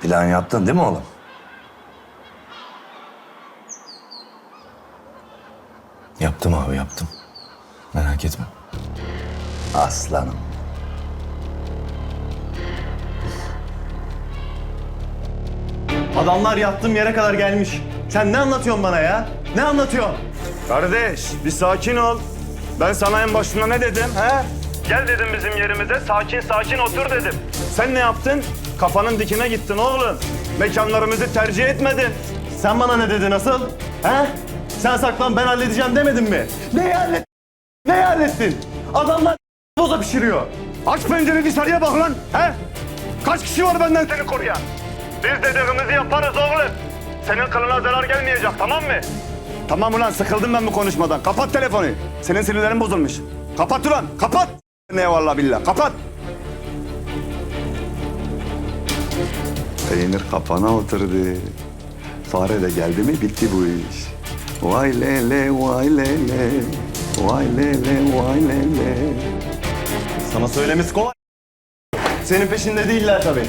Plan yaptın değil mi oğlum? Yaptım abi yaptım. Merak etme. Aslanım. Adamlar yattığım yere kadar gelmiş. Sen ne anlatıyorsun bana ya? Ne anlatıyorsun? Kardeş bir sakin ol. Ben sana en başında ne dedim he? Gel dedim bizim yerimize sakin sakin otur dedim. Sen ne yaptın? Kafanın dikine gittin oğlum. Mekanlarımızı tercih etmedin. Sen bana ne dedin asıl? He? Sen saklan ben halledeceğim demedin mi? Neyi hallettin? Neyi hallettin? Adamlar boza pişiriyor. Aç pencereyi dışarıya bak lan he? Kaç kişi var benden seni koruyan? Biz dediğimizi yaparız oğlum. Senin kılına zarar gelmeyecek tamam mı? Tamam ulan sıkıldım ben bu konuşmadan. Kapat telefonu. Senin sinirlerin bozulmuş. Kapat ulan kapat. Ne vallahi billah kapat. Peynir kafana oturdu. Fare de geldi mi bitti bu iş. Vay lele vay lele. Vay lele vay lele. Sana söylemesi kolay. Senin peşinde değiller tabii.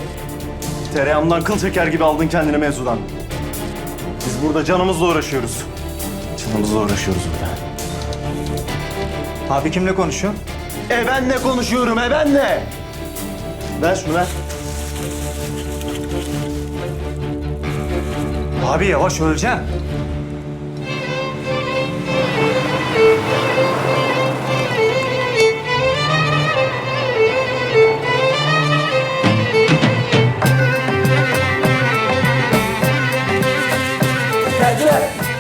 Tereyağımdan kıl çeker gibi aldın kendini mevzudan. Biz burada canımızla uğraşıyoruz. Canımızla uğraşıyoruz burada. Abi kimle konuşuyorsun? E benle konuşuyorum, e benle. Ver şunu ver. Abi yavaş öleceğim. Genç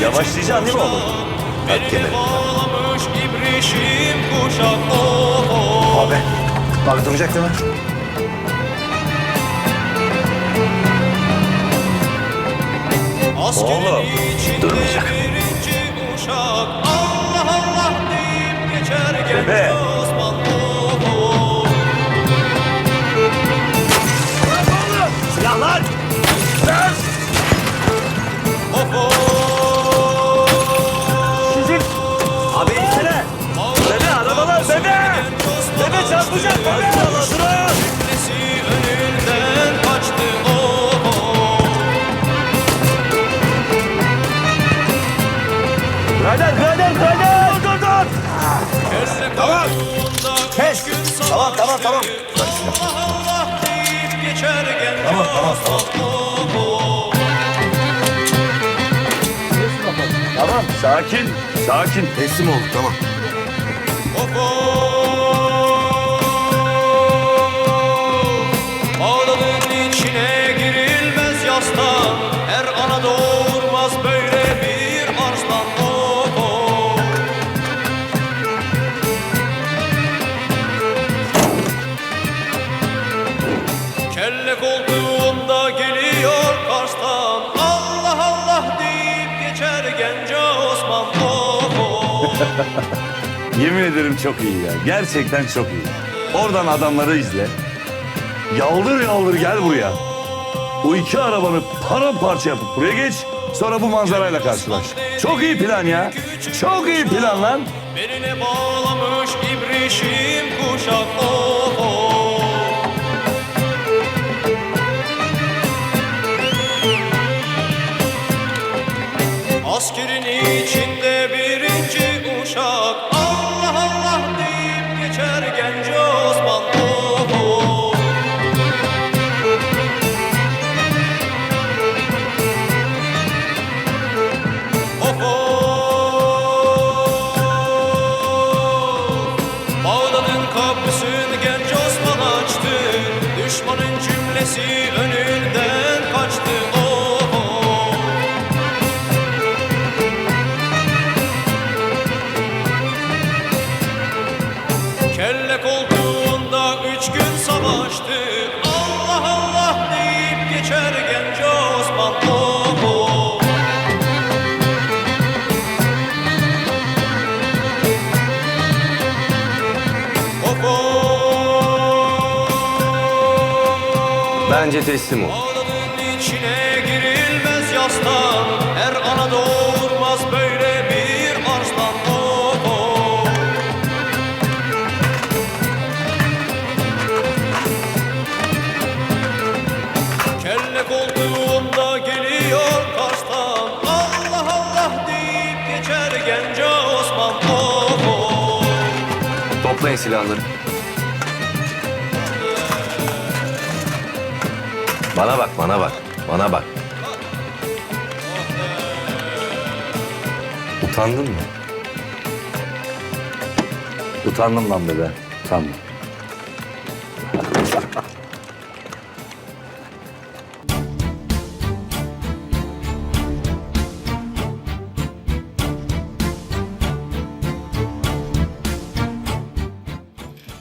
yavaşlayacaksın değil mi oğlum? bağlamış ibrişim kuşak oh, oh. Abi. Bak duracak değil mi? Oğlum, durmayacak. birinci çarpacak oh. Birader birader birader! Dur dur dur! Tamam. Kes! Tamam tamam tamam. Tamam tamam tamam. Tamam sakin. Sakin. Teslim olduk tamam. Koltuğunda geliyor Kars'tan Allah Allah deyip geçer genç Osman oh, oh. Yemin ederim çok iyi ya. Gerçekten çok iyi. Oradan adamları izle. Yaldır yaldır gel buraya. O iki arabanı paramparça yapıp buraya geç. Sonra bu manzarayla karşılaş. Çok iyi plan ya. Çok iyi plan lan. Beline bağlamış ibrişim kuşak Shiv Bence teslim ol. Ağladığın içine girilmez yastan. Her ana doğurmaz böyle bir arslan. Oh, oh. Kelle geliyor karstan. Allah Allah deyip geçer gence Osman. Oh, oh. Toplayın silahları. Bana bak, bana bak, bana bak. Utandın mı? Utandım lan be be. Utandım.